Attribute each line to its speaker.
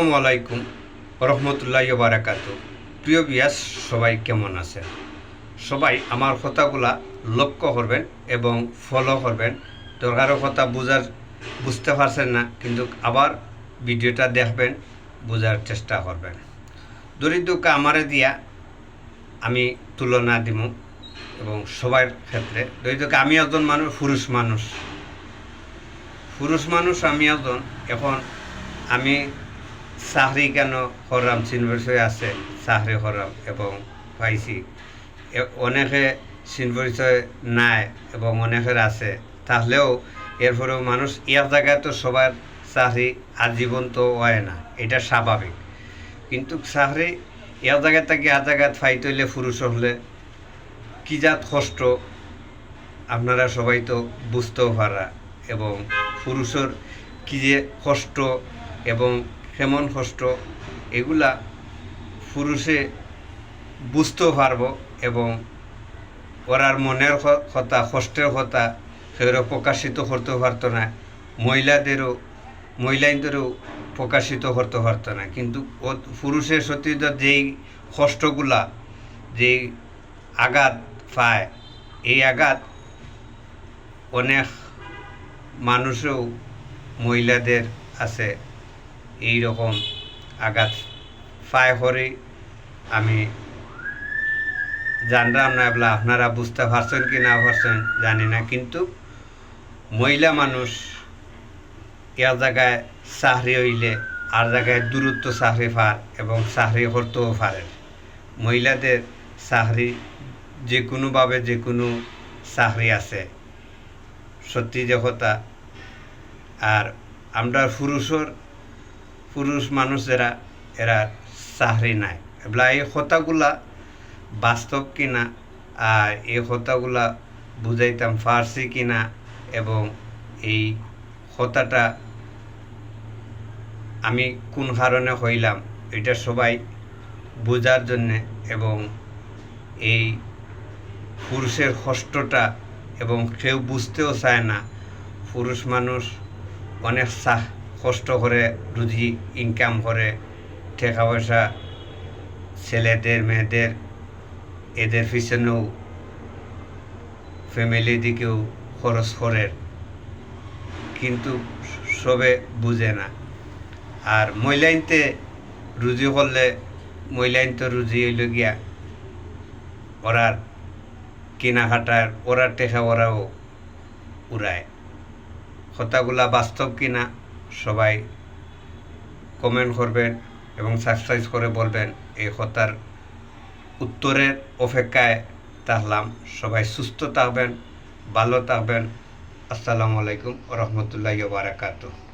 Speaker 1: আসসালামু আলাইকুম রহমতুল্লাহ বারাকাত প্রিয় বিয়াস, সবাই কেমন আছেন? সবাই আমার কথাগুলা লক্ষ্য করবেন এবং ফলো করবেন। দরকারও কথা বোঝার, বুঝতে পারছেন না, কিন্তু আবার ভিডিওটা দেখবেন, বোঝার চেষ্টা করবেন। দরিদ্রকে আমারে দিয়া আমি তুলনা দিব এবং সবার ক্ষেত্রে। দরিদ্রকে আমি একজন মানুষ, পুরুষ মানুষ। পুরুষ মানুষ আমি একজন, এখন আমি চাকরি কেন করলাম চিনপরিচয় আছে চাকরি করলাম এবং পাইছি। অনেকে চিনপরিচয় নাই এবং অনেকের আছে। তাহলেও এরপরেও মানুষ এক জায়গায় তো সবার চাকরি আজীবন তো হয় না, এটা স্বাভাবিক কিন্তু চাকরি এক জায়গায় থেকে আর জায়গায় ফাইট হইলে পুরুষ হলে কি জাত কষ্ট? আপনারা সবাই তো বুঝতেও পারা। এবং পুরুষের কী যে কষ্ট এবং কেমন কষ্ট এগুলা পুরুষে বুঝতে পারব এবং ওরার মনের কথা, কষ্টের কথা সেগুলো প্রকাশিত করতে পারত না। মহিলাদেরও মহিলাদেরও প্রকাশিত করতে পারতো না। কিন্তু পুরুষের সত্যি যেই কষ্টগুলা, যেই আঘাত পায়, এই আঘাত অনেক মানুষও মহিলাদের আছে। এই রকম আঘাত। পায় করে আমি জানলাম না, বলে আপনারা বুঝতে পারছেন কি না পারছেন জানি না, কিন্তু মহিলা মানুষ এক জায়গায় চাকরি হইলে আর জায়গায় দূরত্ব চাকরি পার এবং চাকরি করতেও পারে। মহিলাদের চাকরি যে কোনোভাবে যে কোনো চাকরি আছে, সত্যি যে কথা। আর আমরা পুরুষর পুরুষ মানুষেরা এরা চাকরি নাই। এগুলা এই কথাগুলা বাস্তব কিনা আর এই কথাগুলা বুঝাইতাম ফার্সি কিনা এবং এই কথাটা আমি কোন কারণে হইলাম, এটা সবাই বোঝার জন্যে এবং এই পুরুষের কষ্টটা এবং কেউ বুঝতেও চায় না। পুরুষ মানুষ অনেক চাহ কষ্ট করে রুজি ইনকাম করে টাকা পয়সা ছেলেদের, মেয়েদের, এদের পিছনেও ফ্যামিলি দিকেও খরচ করে। কিন্তু সবে বুঝে না। আর মহিলাইনতে রুজি করলে, মহিলাইন তো রুজি হইল গিয়া ওরার কেনাকাটার, ওরার টেকা ওরাও উড়ায়। কথাগুলা বাস্তব কিনা সবাই কমেন্ট করবেন এবং সাবস্ক্রাইব করে বলবেন এই কথার উত্তরের অপেক্ষায় তাহলাম সবাই সুস্থ থাকবেন, ভালো থাকবেন। আসসালামু আলাইকুম রহমতুল্লাহ বারাকাতু